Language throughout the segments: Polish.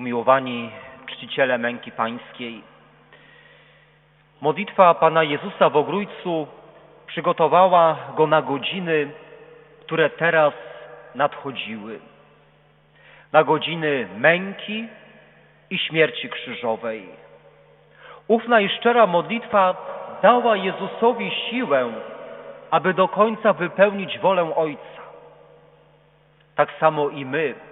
Umiłowani czciciele męki pańskiej, modlitwa Pana Jezusa w Ogrójcu przygotowała Go na godziny, które teraz nadchodziły. Na godziny męki i śmierci krzyżowej. Ufna i szczera modlitwa dała Jezusowi siłę, aby do końca wypełnić wolę Ojca. Tak samo i my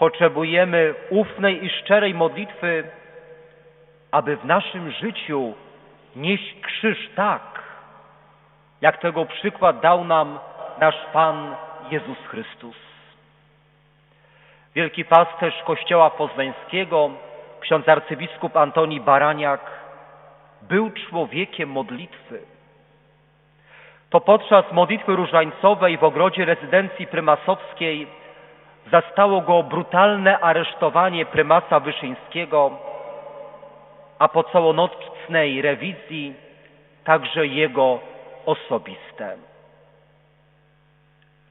potrzebujemy ufnej i szczerej modlitwy, aby w naszym życiu nieść krzyż tak, jak tego przykład dał nam nasz Pan Jezus Chrystus. Wielki pasterz Kościoła Poznańskiego, ksiądz arcybiskup Antoni Baraniak, był człowiekiem modlitwy. To podczas modlitwy różańcowej w ogrodzie rezydencji prymasowskiej zastało go brutalne aresztowanie prymasa Wyszyńskiego, a po całonocnej rewizji także jego osobiste.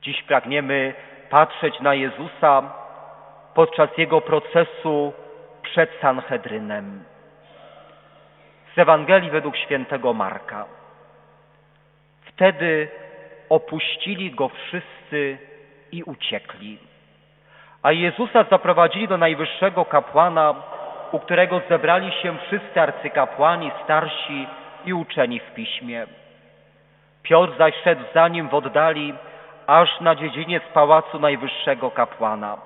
Dziś pragniemy patrzeć na Jezusa podczas jego procesu przed Sanhedrynem. Z Ewangelii według świętego Marka. Wtedy opuścili go wszyscy i uciekli. A Jezusa zaprowadzili do najwyższego kapłana, u którego zebrali się wszyscy arcykapłani, starsi i uczeni w piśmie. Piotr zaś szedł za nim w oddali, aż na dziedziniec pałacu najwyższego kapłana.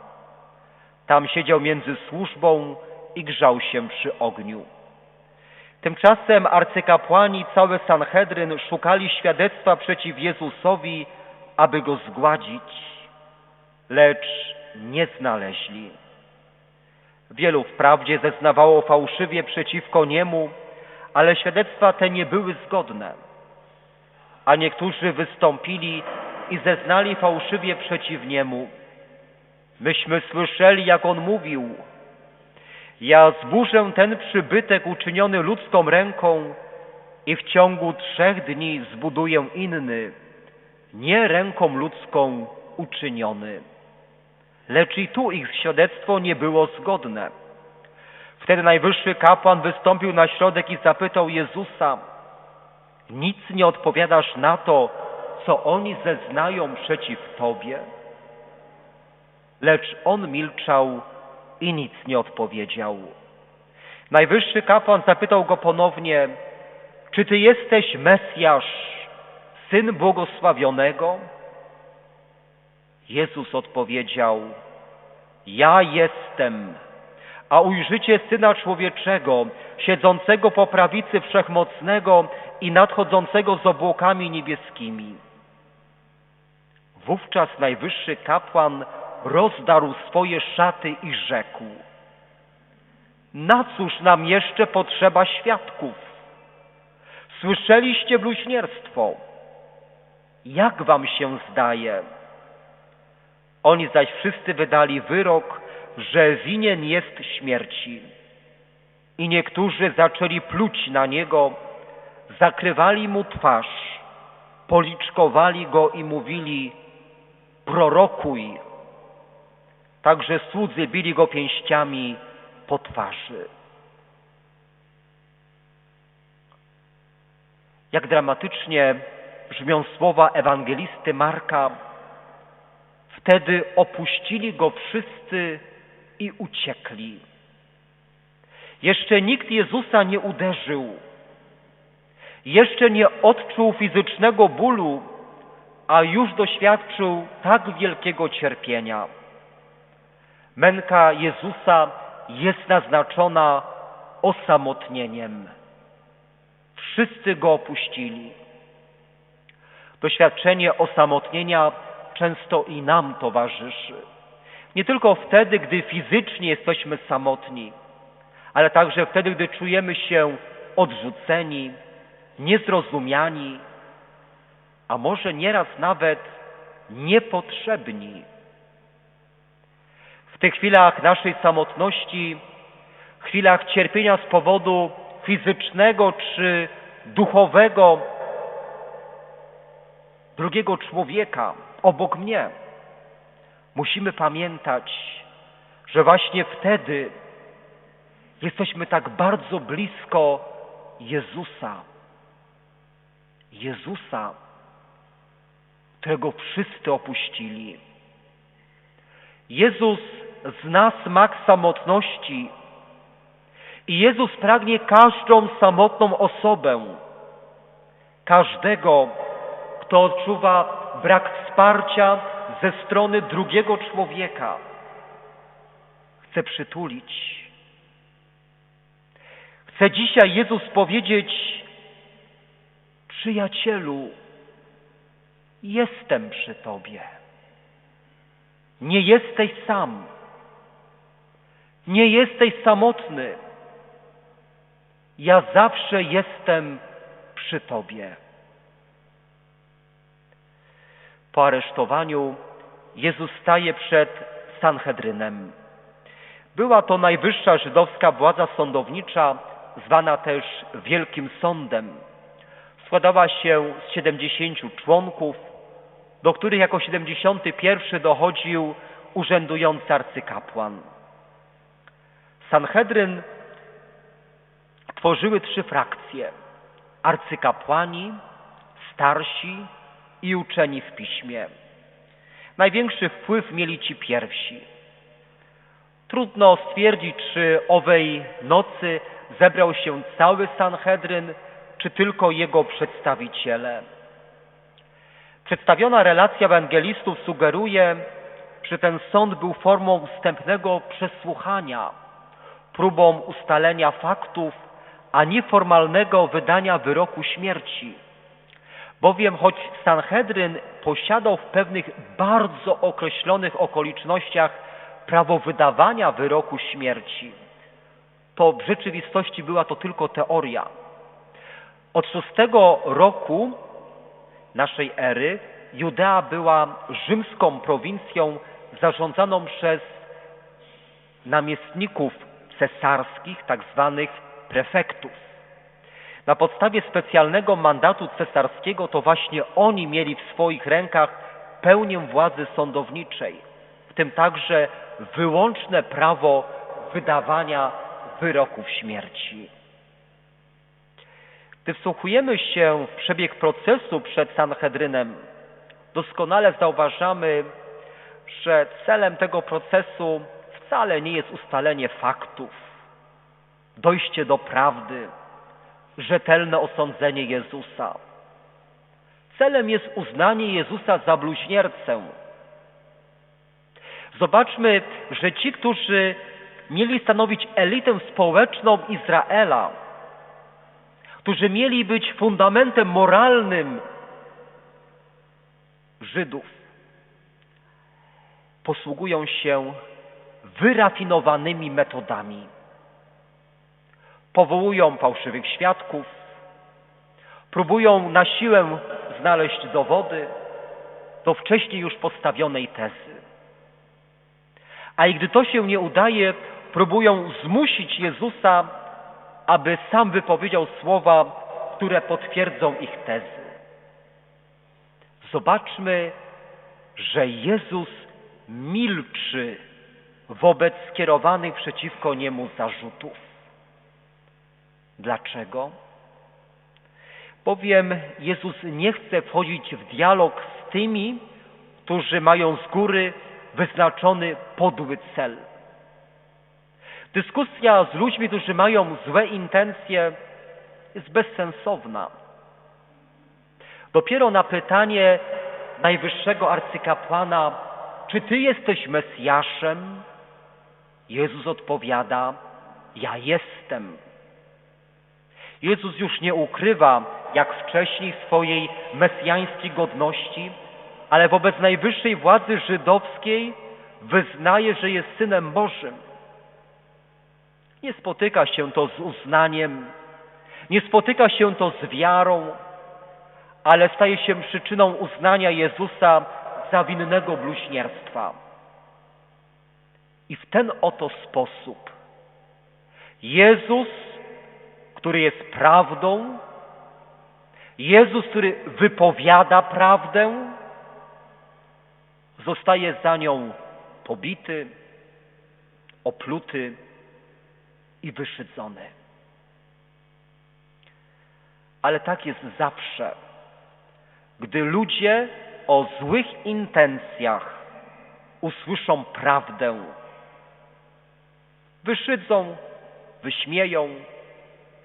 Tam siedział między służbą i grzał się przy ogniu. Tymczasem arcykapłani i cały Sanhedryn szukali świadectwa przeciw Jezusowi, aby go zgładzić, lecz nie znaleźli. Wielu wprawdzie zeznawało fałszywie przeciwko niemu, ale świadectwa te nie były zgodne. A niektórzy wystąpili i zeznali fałszywie przeciw niemu. Myśmy słyszeli, jak on mówił, ja zburzę ten przybytek uczyniony ludzką ręką i w ciągu trzech dni zbuduję inny, nie ręką ludzką uczyniony. Lecz i tu ich świadectwo nie było zgodne. Wtedy najwyższy kapłan wystąpił na środek i zapytał Jezusa, nic nie odpowiadasz na to, co oni zeznają przeciw Tobie? Lecz on milczał i nic nie odpowiedział. Najwyższy kapłan zapytał go ponownie, czy ty jesteś Mesjasz, Syn Błogosławionego? Jezus odpowiedział, ja jestem, a ujrzycie Syna Człowieczego, siedzącego po prawicy Wszechmocnego i nadchodzącego z obłokami niebieskimi. Wówczas najwyższy kapłan rozdarł swoje szaty i rzekł: Na cóż nam jeszcze potrzeba świadków? Słyszeliście bluźnierstwo. Jak wam się zdaje? Oni zaś wszyscy wydali wyrok, że winien jest śmierci. I niektórzy zaczęli pluć na niego, zakrywali mu twarz, policzkowali go i mówili: Prorokuj. Także słudzy bili go pięściami po twarzy. Jak dramatycznie brzmią słowa ewangelisty Marka. Wtedy opuścili go wszyscy i uciekli. Jeszcze nikt Jezusa nie uderzył. Jeszcze nie odczuł fizycznego bólu, a już doświadczył tak wielkiego cierpienia. Męka Jezusa jest naznaczona osamotnieniem. Wszyscy go opuścili. Doświadczenie osamotnienia często i nam towarzyszy. Nie tylko wtedy, gdy fizycznie jesteśmy samotni, ale także wtedy, gdy czujemy się odrzuceni, niezrozumiani, a może nieraz nawet niepotrzebni. W tych chwilach naszej samotności, chwilach cierpienia z powodu fizycznego czy duchowego drugiego człowieka obok mnie, musimy pamiętać, że właśnie wtedy Jesteśmy tak bardzo blisko Jezusa. Jezusa, którego wszyscy opuścili. Jezus zna smak samotności i Jezus pragnie każdą samotną osobę, każdego, kto odczuwa brak wsparcia ze strony drugiego człowieka. Chce przytulić. Chce dzisiaj Jezus powiedzieć: Przyjacielu, jestem przy Tobie. Nie jesteś sam. Nie jesteś samotny. Ja zawsze jestem przy Tobie. Po aresztowaniu Jezus staje przed Sanhedrynem. Była to najwyższa żydowska władza sądownicza, zwana też Wielkim Sądem. Składała się z 70 członków, do których jako 71 dochodził urzędujący arcykapłan. Sanhedryn tworzyły trzy frakcje: arcykapłani, starsi i uczeni w piśmie. Największy wpływ mieli ci pierwsi. Trudno stwierdzić, czy owej nocy zebrał się cały Sanhedryn, czy tylko jego przedstawiciele. Przedstawiona relacja ewangelistów sugeruje, że ten sąd był formą wstępnego przesłuchania, próbą ustalenia faktów, a nie formalnego wydania wyroku śmierci. Bowiem choć Sanhedryn posiadał w pewnych bardzo określonych okolicznościach prawo wydawania wyroku śmierci, to w rzeczywistości była to tylko teoria. Od szóstego roku naszej ery Judea była rzymską prowincją zarządzaną przez namiestników cesarskich, tak zwanych prefektów. Na podstawie specjalnego mandatu cesarskiego to właśnie oni mieli w swoich rękach pełnię władzy sądowniczej, w tym także wyłączne prawo wydawania wyroków śmierci. Gdy wsłuchujemy się w przebieg procesu przed Sanhedrynem, doskonale zauważamy, że celem tego procesu wcale nie jest ustalenie faktów, dojście do prawdy, rzetelne osądzenie Jezusa. Celem jest uznanie Jezusa za bluźniercę. Zobaczmy, że ci, którzy mieli stanowić elitę społeczną Izraela, którzy mieli być fundamentem moralnym Żydów, posługują się wyrafinowanymi metodami. Powołują fałszywych świadków, próbują na siłę znaleźć dowody do wcześniej już postawionej tezy. A i gdy to się nie udaje, próbują zmusić Jezusa, aby sam wypowiedział słowa, które potwierdzą ich tezy. Zobaczmy, że Jezus milczy wobec skierowanych przeciwko niemu zarzutów. Dlaczego? Bowiem Jezus nie chce wchodzić w dialog z tymi, którzy mają z góry wyznaczony podły cel. Dyskusja z ludźmi, którzy mają złe intencje, jest bezsensowna. Dopiero na pytanie najwyższego arcykapłana, czy ty jesteś Mesjaszem? Jezus odpowiada, ja jestem. Jezus już nie ukrywa, jak wcześniej, swojej mesjańskiej godności, ale wobec najwyższej władzy żydowskiej wyznaje, że jest Synem Bożym. Nie spotyka się to z uznaniem, nie spotyka się to z wiarą, ale staje się przyczyną uznania Jezusa za winnego bluźnierstwa. I w ten oto sposób Jezus, który jest prawdą, Jezus, który wypowiada prawdę, zostaje za nią pobity, opluty i wyszydzony. Ale tak jest zawsze, gdy ludzie o złych intencjach usłyszą prawdę, wyszydzą, wyśmieją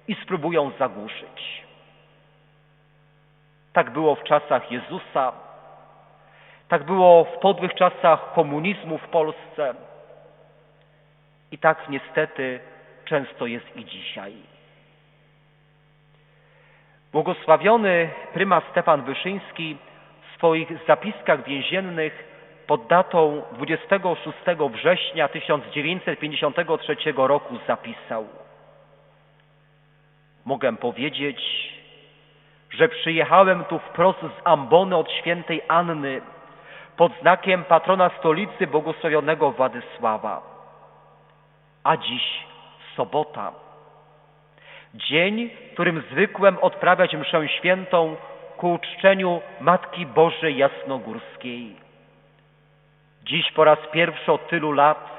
i spróbują zagłuszyć. Tak było w czasach Jezusa, tak było w podłych czasach komunizmu w Polsce i tak niestety często jest i dzisiaj. Błogosławiony prymas Stefan Wyszyński w swoich zapiskach więziennych pod datą 26 września 1953 roku zapisał Mogę powiedzieć, że przyjechałem tu wprost z ambony od świętej Anny pod znakiem patrona stolicy błogosławionego Władysława. A dziś sobota. Dzień, którym zwykłem odprawiać mszę świętą ku uczczeniu Matki Bożej Jasnogórskiej. Dziś po raz pierwszy od tylu lat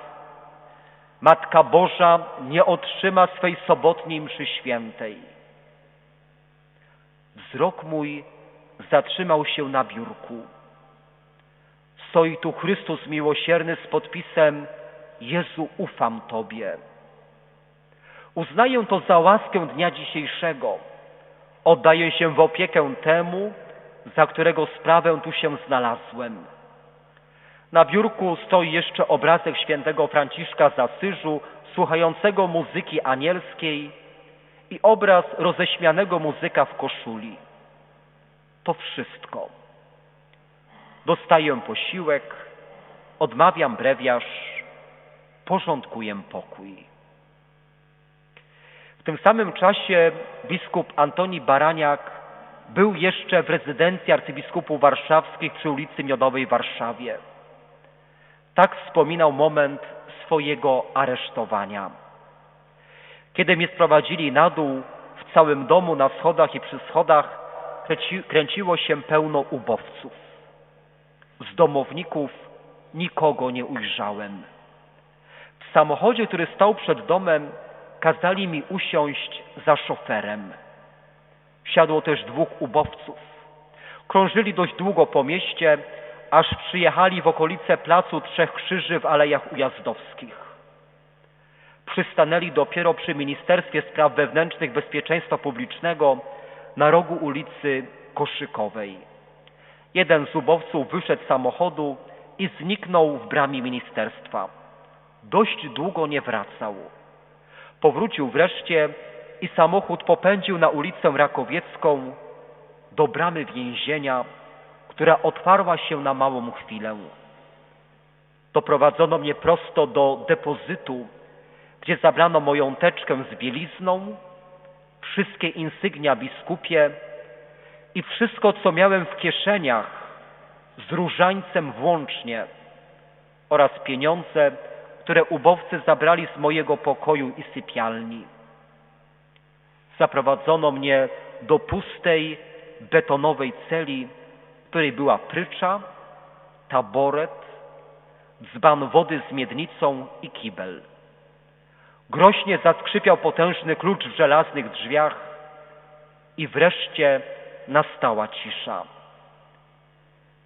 Matka Boża nie otrzyma swej sobotniej mszy świętej. Wzrok mój zatrzymał się na biurku. Stoi tu Chrystus miłosierny z podpisem Jezu, ufam Tobie. Uznaję to za łaskę dnia dzisiejszego. Oddaję się w opiekę temu, za którego sprawę tu się znalazłem. Na biurku stoi jeszcze obrazek świętego Franciszka z Asyżu, słuchającego muzyki anielskiej i obraz roześmianego muzyka w koszuli. To wszystko. Dostaję posiłek, odmawiam brewiarz, porządkuję pokój. W tym samym czasie biskup Antoni Baraniak był jeszcze w rezydencji arcybiskupów warszawskich przy ulicy Miodowej w Warszawie. Tak wspominał moment swojego aresztowania. Kiedy mnie sprowadzili na dół, w całym domu, na schodach i przy schodach kręci, kręciło się pełno ubowców. Z domowników nikogo nie ujrzałem. W samochodzie, który stał przed domem, kazali mi usiąść za szoferem. Siadło też dwóch ubowców. Krążyli dość długo po mieście, aż przyjechali w okolice Placu Trzech Krzyży w Alejach Ujazdowskich. Przystanęli dopiero przy Ministerstwie Spraw Wewnętrznych Bezpieczeństwa Publicznego na rogu ulicy Koszykowej. Jeden z ubowców wyszedł z samochodu i zniknął w bramie ministerstwa. Dość długo nie wracał. Powrócił wreszcie i samochód popędził na ulicę Rakowiecką do bramy więzienia która otwarła się na małą chwilę. Doprowadzono mnie prosto do depozytu, gdzie zabrano moją teczkę z bielizną, wszystkie insygnia biskupie i wszystko, co miałem w kieszeniach, z różańcem włącznie oraz pieniądze, które ubowcy zabrali z mojego pokoju i sypialni. Zaprowadzono mnie do pustej, betonowej celi, której była prycza, taboret, dzban wody z miednicą i kibel. Groźnie zaskrzypiał potężny klucz w żelaznych drzwiach i wreszcie nastała cisza.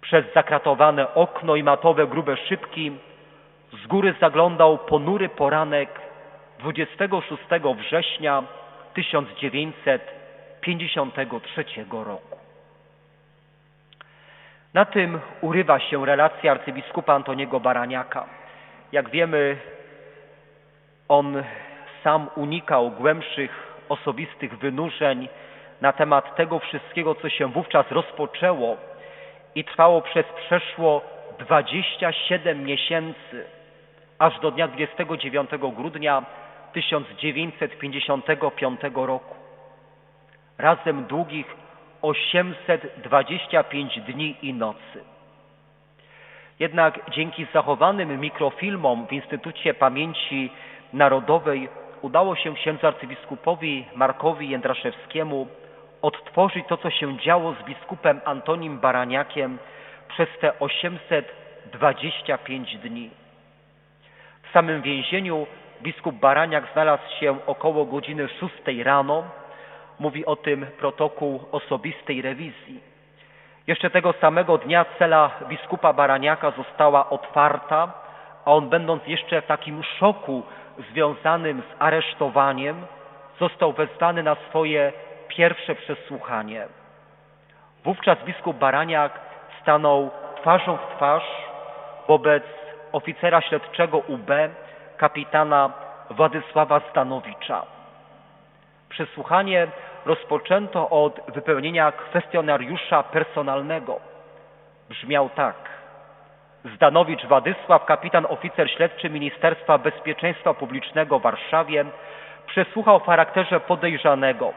Przez zakratowane okno i matowe grube szybki z góry zaglądał ponury poranek 26 września 1953 roku. Na tym urywa się relacja arcybiskupa Antoniego Baraniaka. Jak wiemy, on sam unikał głębszych osobistych wynurzeń na temat tego wszystkiego, co się wówczas rozpoczęło i trwało przez przeszło 27 miesięcy, aż do dnia 29 grudnia 1955 roku. Razem długich 825 dni i nocy. Jednak dzięki zachowanym mikrofilmom w Instytucie Pamięci Narodowej udało się księdzu arcybiskupowi Markowi Jędraszewskiemu odtworzyć to, co się działo z biskupem Antonim Baraniakiem przez te 825 dni. W samym więzieniu biskup Baraniak znalazł się około godziny 6 rano. Mówi o tym protokół osobistej rewizji. Jeszcze tego samego dnia cela biskupa Baraniaka została otwarta, a on będąc jeszcze w takim szoku związanym z aresztowaniem, został wezwany na swoje pierwsze przesłuchanie. Wówczas biskup Baraniak stanął twarzą w twarz wobec oficera śledczego UB, kapitana Władysława Stanowicza. Przesłuchanie rozpoczęto od wypełnienia kwestionariusza personalnego. Brzmiał tak. Zdanowicz Władysław, kapitan oficer śledczy Ministerstwa Bezpieczeństwa Publicznego w Warszawie, przesłuchał w charakterze podejrzanego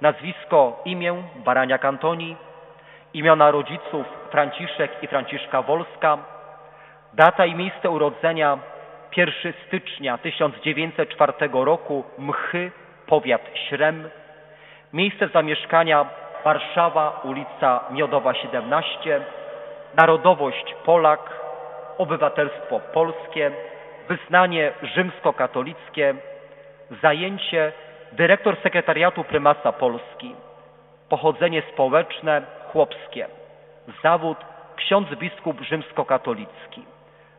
nazwisko, imię Baraniak Antoni, imiona rodziców Franciszek i Franciszka Wolska, data i miejsce urodzenia 1 stycznia 1904 roku Mchy, powiat Śrem, miejsce zamieszkania Warszawa, ulica Miodowa 17, narodowość Polak, obywatelstwo polskie, wyznanie rzymskokatolickie, zajęcie dyrektor sekretariatu prymasa Polski, pochodzenie społeczne chłopskie, zawód ksiądz biskup rzymskokatolicki,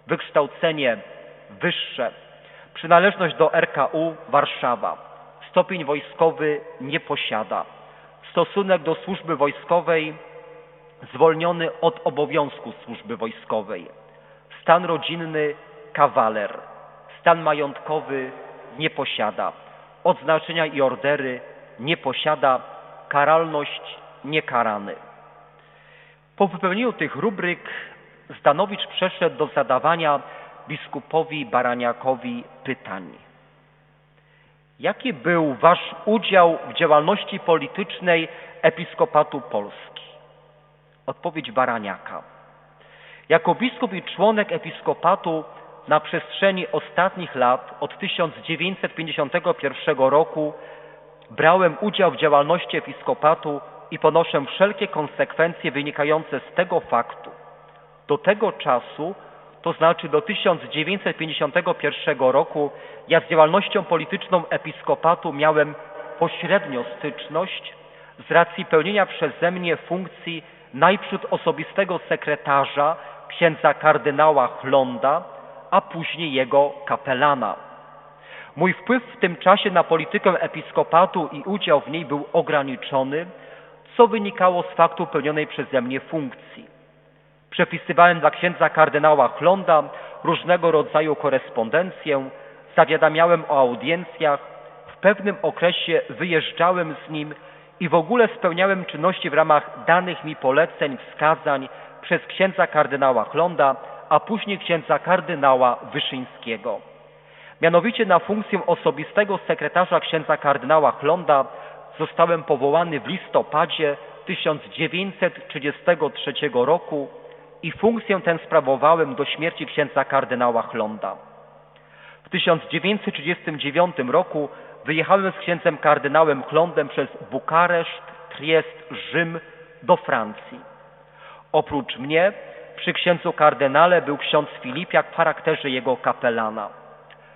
wykształcenie wyższe, przynależność do RKU Warszawa, stopień wojskowy nie posiada, stosunek do służby wojskowej zwolniony od obowiązku służby wojskowej, stan rodzinny kawaler, stan majątkowy nie posiada, odznaczenia i ordery nie posiada, karalność niekarany. Po wypełnieniu tych rubryk Zdanowicz przeszedł do zadawania biskupowi Baraniakowi pytań. Jaki był wasz udział w działalności politycznej Episkopatu Polski? Odpowiedź Baraniaka. Jako biskup i członek Episkopatu na przestrzeni ostatnich lat, od 1951 roku, brałem udział w działalności Episkopatu i ponoszę wszelkie konsekwencje wynikające z tego faktu. Do tego czasu, to znaczy do 1951 roku, ja z działalnością polityczną Episkopatu miałem pośrednio styczność z racji pełnienia przeze mnie funkcji najprzód osobistego sekretarza księdza kardynała Chlonda, a później jego kapelana. Mój wpływ w tym czasie na politykę episkopatu i udział w niej był ograniczony, co wynikało z faktu pełnionej przeze mnie funkcji. Przepisywałem dla księdza kardynała Chlonda różnego rodzaju korespondencję, zawiadamiałem o audiencjach, w pewnym okresie wyjeżdżałem z nim i w ogóle spełniałem czynności w ramach danych mi poleceń, wskazań przez księdza kardynała Chlonda, a później księdza kardynała Wyszyńskiego. Mianowicie na funkcję osobistego sekretarza księdza kardynała Chlonda zostałem powołany w listopadzie 1933 roku i funkcję tę sprawowałem do śmierci księdza kardynała Chlonda. W 1939 roku wyjechałem z księdzem kardynałem Chlondem przez Bukareszt, Triest, Rzym do Francji. Oprócz mnie przy księdzu kardynale był ksiądz Filipiak w charakterze jego kapelana.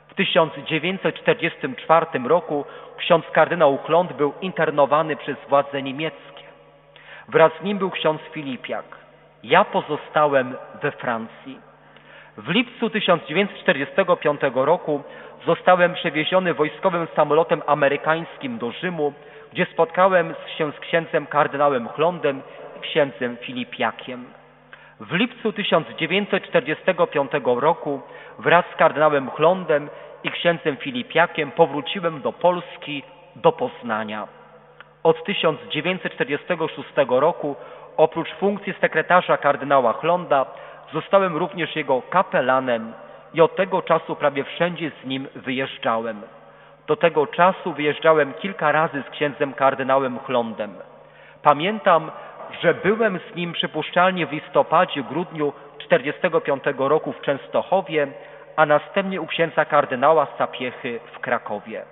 W 1944 roku ksiądz kardynał Chlond był internowany przez władze niemieckie. Wraz z nim był ksiądz Filipiak. Ja pozostałem we Francji. W lipcu 1945 roku zostałem przewieziony wojskowym samolotem amerykańskim do Rzymu, gdzie spotkałem się z księdzem kardynałem Chlondem i księdzem Filipiakiem. W lipcu 1945 roku wraz z kardynałem Chlondem i księdzem Filipiakiem powróciłem do Polski, do Poznania. Od 1946 roku oprócz funkcji sekretarza kardynała Chlonda zostałem również jego kapelanem i od tego czasu prawie wszędzie z nim wyjeżdżałem. Do tego czasu wyjeżdżałem kilka razy z księdzem kardynałem Chlondem. Pamiętam, że byłem z nim przypuszczalnie w listopadzie, grudniu 1945 roku w Częstochowie, a następnie u księdza kardynała Sapiechy w Krakowie.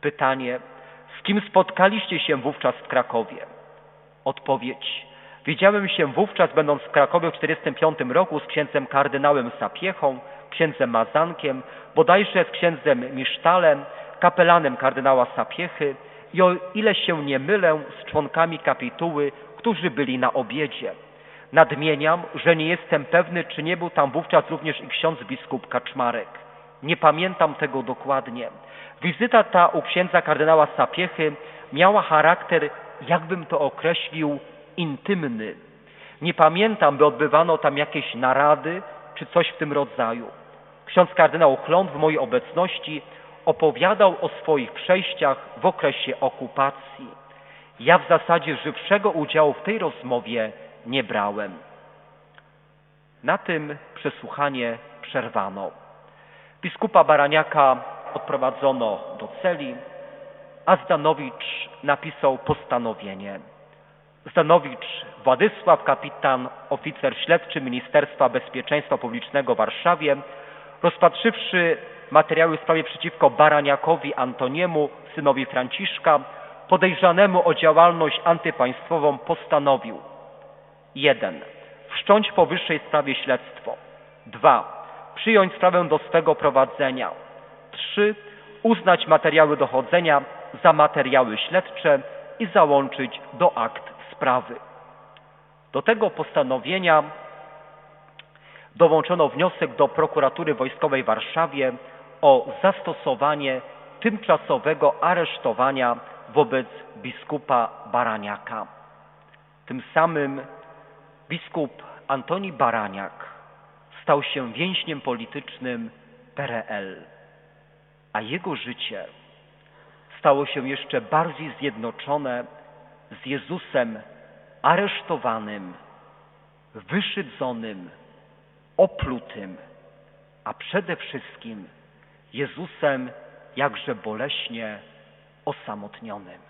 Pytanie, z kim spotkaliście się wówczas w Krakowie? Odpowiedź. Widziałem się wówczas, będąc w Krakowie w 1945 roku z księdzem kardynałem Sapiechą, księdzem Mazankiem, bodajże z księdzem Misztalem, kapelanem kardynała Sapiechy i o ile się nie mylę z członkami kapituły, którzy byli na obiedzie. Nadmieniam, że nie jestem pewny, czy nie był tam wówczas również i ksiądz biskup Kaczmarek. Nie pamiętam tego dokładnie. Wizyta ta u księdza kardynała Sapiechy miała charakter, jakbym to określił, intymny. Nie pamiętam, by odbywano tam jakieś narady czy coś w tym rodzaju. Ksiądz kardynał Chląd w mojej obecności opowiadał o swoich przejściach w okresie okupacji. Ja w zasadzie żywszego udziału w tej rozmowie nie brałem. Na tym przesłuchanie przerwano. Biskupa Baraniaka odprowadzono do celi, a Zdanowicz napisał postanowienie. Zdanowicz Władysław, kapitan, oficer śledczy Ministerstwa Bezpieczeństwa Publicznego w Warszawie, rozpatrzywszy materiały w sprawie przeciwko Baraniakowi Antoniemu, synowi Franciszka, podejrzanemu o działalność antypaństwową, postanowił 1. Wszcząć powyższej sprawie śledztwo. 2. Przyjąć sprawę do swego prowadzenia. 3. Uznać materiały dochodzenia za materiały śledcze i załączyć do akt sprawy. Do tego postanowienia dołączono wniosek do prokuratury wojskowej w Warszawie o zastosowanie tymczasowego aresztowania wobec biskupa Baraniaka. Tym samym biskup Antoni Baraniak stał się więźniem politycznym PRL, a jego życie stało się jeszcze bardziej zjednoczone z Jezusem aresztowanym, wyszydzonym, oplutym, a przede wszystkim Jezusem jakże boleśnie osamotnionym.